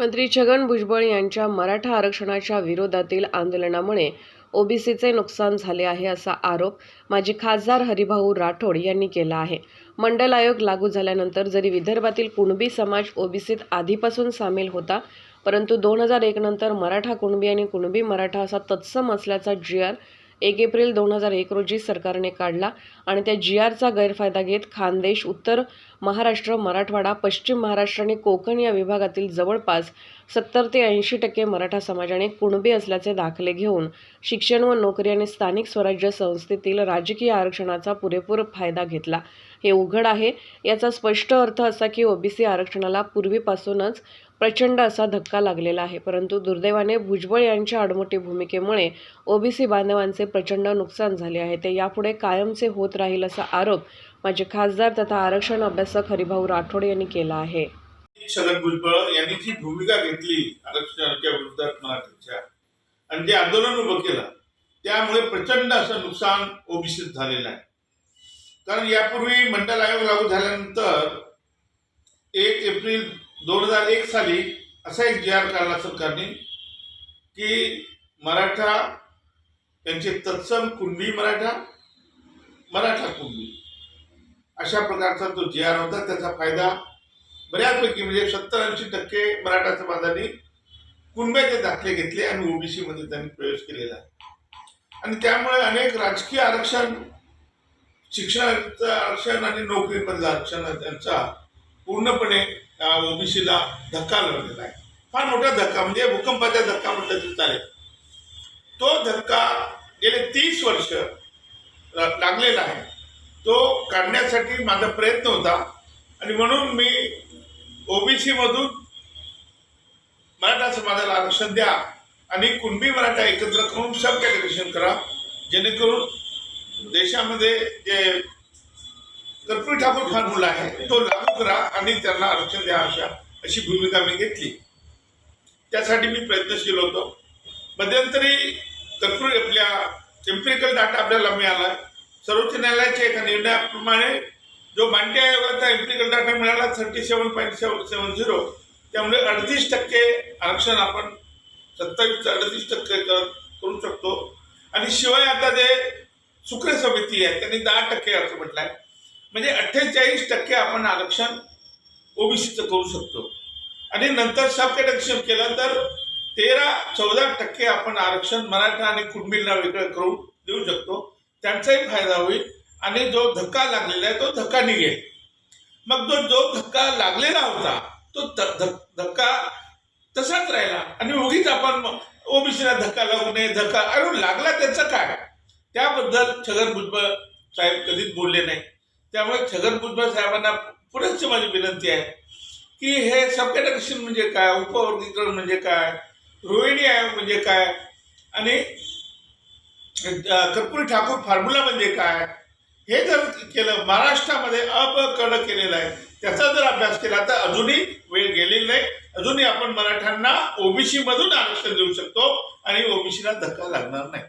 मंत्री छगन भुजबळ यांच्या मराठा आरक्षणाच्या विरोधातील आंदोलनामुळे ओबीसीचे नुकसान झाले आहे असा आरोप माजी खासदार हरिभाऊ राठोड यांनी केला आहे. मंडल आयोग लागू झाल्यानंतर जरी विदर्भातील कुणबी समाज ओबीसीत आधीपासून सामील होता परंतु दोन हजार एक नंतर मराठा कुणबी आणि कुणबी मराठा असा तत्सम असल्याचा जी आर एक एप्रिल दोन हजार एक रोजी सरकारने काढला आणि त्या जी आरचा गैरफायदा घेत खानदेश उत्तर महाराष्ट्र मराठवाडा पश्चिम महाराष्ट्र आणि कोकण या विभागातील जवळपास सत्तर ते ऐंशी टक्के मराठा समाजाने कुणबी असल्याचे दाखले घेऊन शिक्षण व नोकरी आणि स्थानिक स्वराज्य संस्थेतील राजकीय आरक्षणाचा पुरेपूर फायदा घेतला. हे उघड आहे. याचा स्पष्ट अर्थ असा की ओबीसी आरक्षणाला पूर्वीपासूनच प्रचंड असा धक्का लागलेला आहे. परंतु दुर्दैवाने भुजबळ यांच्या आडमोठी भूमिकेमुळे ओबीसी बांधवांचे प्रचंड नुकसान झाले आहे. ते यापुढे कायमचे होत राहील असा आरोप माझे खासदार तथा आरक्षण अभ्यासक हरिभाऊ राठोड यांनी केला आहे. शरद भुजबळ यांनी जी भूमिका घेतली आरक्षणाच्या विरोधात मराठीच्या आणि ते आंदोलन उभं केलं त्यामुळे प्रचंड असं नुकसान ओबीसीत झालेलं आहे. कारण यापूर्वी मंडल आयोग लागू झाल्यानंतर एक एप्रिल दोन हजार एक साली असा एक जी आर काढला सरकारने की मराठा यांचे तत्सम कुणबी मराठा मराठा कुणबी. अशा प्रकारचा तो जी आर होता त्याचा फायदा बऱ्यापैकी म्हणजे सत्तर ऐंशी टक्के मराठा समाजाने कुणब्याचे दाखले घेतले आणि ओबीसीमध्ये त्यांनी प्रवेश केलेला. आहे आणि त्यामुळे अनेक राजकीय आरक्षण शिक्षणाचं आरक्षण आणि नोकरीमधलं आरक्षण त्यांचा पूर्णपणे ओबीसीला धक्का लागलेला आहे. फार मोठा धक्का म्हणजे भूकंपाचा धक्का म्हटलं तरी चालेल. तो धक्का गेले तीस वर्ष लागलेला आहे. तो काढण्यासाठी माझा प्रयत्न होता आणि म्हणून मी ओबीसीमधून मराठा समाजाला आरक्षण द्या आणि कुणबी मराठा एकत्र करून सब कॅटेगरेशन करा जेणेकरून देशामध्ये जे कर्पूरी ठाकूर फॉर्म्युला आहे तो लागू करा आणि त्यांना आरक्षण द्या अशा अशी भूमिका मी घेतली. त्यासाठी मी प्रयत्नशील होतो. मध्यंतरी कर्पूरी आपल्या एम्पिरिकल डाटा आपल्याला मिळाला सर्वोच्च न्यायालयाच्या एका निर्णयाप्रमाणे जो मांडे आयोगाचा एम्पिरिकल डाटा मिळाला thirty seven point seven seven zero त्यामुळे अडतीस टक्के आरक्षण आपण सत्तावीस अडतीस टक्के कर- करू शकतो. आणि शिवाय आता जे सुक्र समिती आहे. त्यांनी दहा टक्के असं म्हटलंय. म्हणजे अठ्ठेचाळीस टक्के आपण आरक्षण ओबीसीचं करू शकतो. आणि नंतर सब कॅटेगरेशन केलं तर तेरा चौदा टक्के आपण आरक्षण मराठा आणि कुटुंबींना वेगळं करून देऊ शकतो. त्यांचाही फायदा होईल. आणि जो धक्का लागलेला आहे तो धक्का निघेल. मग तो जो धक्का लागलेला होता तो ध- धक्का तसाच राहिला. आणि उगीच आपण ओबीसीला धक्का लागू नये धक्का अरे लागला त्याचं काय? त्याबद्दल छगन भुजबळ साहेब कधीच बोलले नाही. त्यामुळे छगन भुजबळ साहेबांना पुढेच माझी विनंती आहे की हे सब म्हणजे काय उपवर्गीकरण म्हणजे काय रोहिणी आयोग म्हणजे काय आणि कर्पुरी कर्पूरी ठाकूर फॉर्म्युला म्हणजे काय हे जर केलं महाराष्ट्रामध्ये अपकड केलेलं आहे त्याचा जर अभ्यास केला तर अजूनही वेळ गेलेली नाही. अजूनही आपण मराठ्यांना ओबीसी मधून आरक्षण देऊ शकतो आणि ओबीसीला धक्का लागणार नाही.